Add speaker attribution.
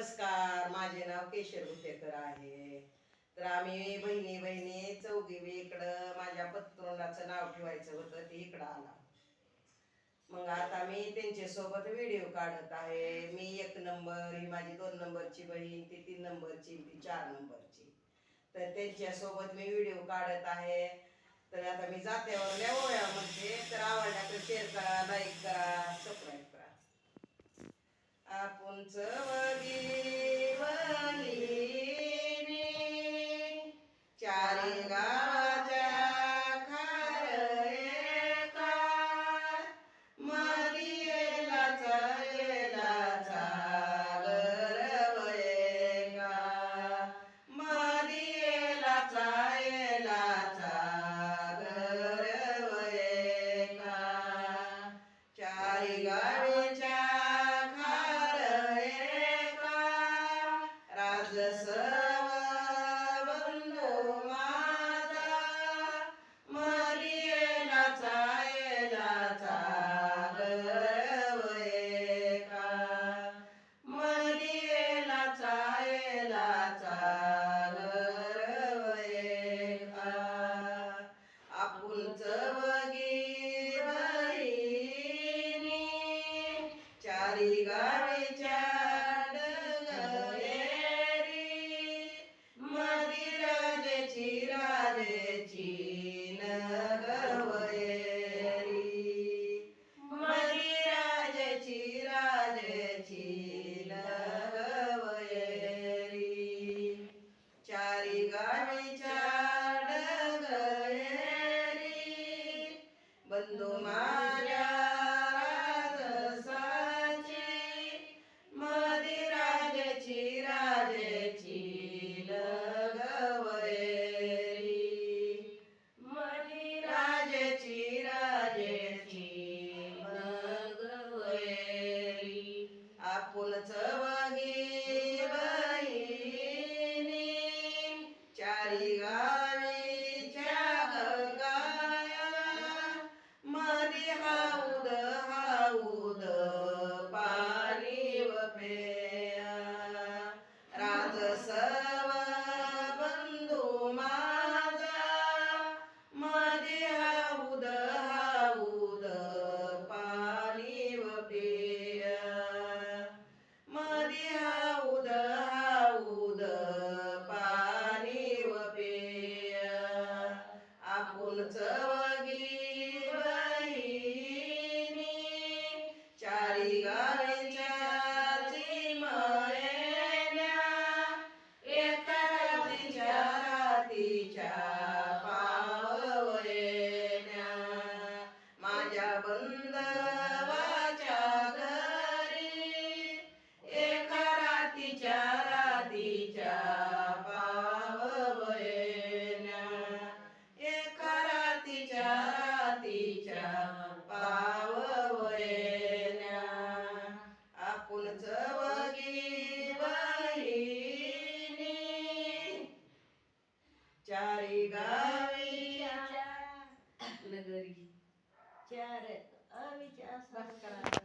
Speaker 1: नमस्कार माझे नाव केशर गुतेकर आहे. तर आम्ही बहिणी बहिणी चौघी इकडं माझ्या पत्रोनाचं नाव ठेवायचं होतं ते इकडं आला. मग आता मी त्यांच्यासोबत व्हिडिओ काढत आहे. मी एक नंबर ही माझी दोन नंबरची बहीण ती तीन नंबरची ती चार नंबरची. तर त्यांच्यासोबत मी व्हिडिओ काढत आहे. तर आता मी जात्यावर ओळ्या म्हणजे तर आवडला तर शेअर करा लाईक करा सबस्क्राईब करा आपुंच चारी माझ्या बंदवाच्या घरी एका रातीच्या रातीच्या पाववयना एका रातीच्या रातीच्या ત્યારે અવિચાર સંસ્કાર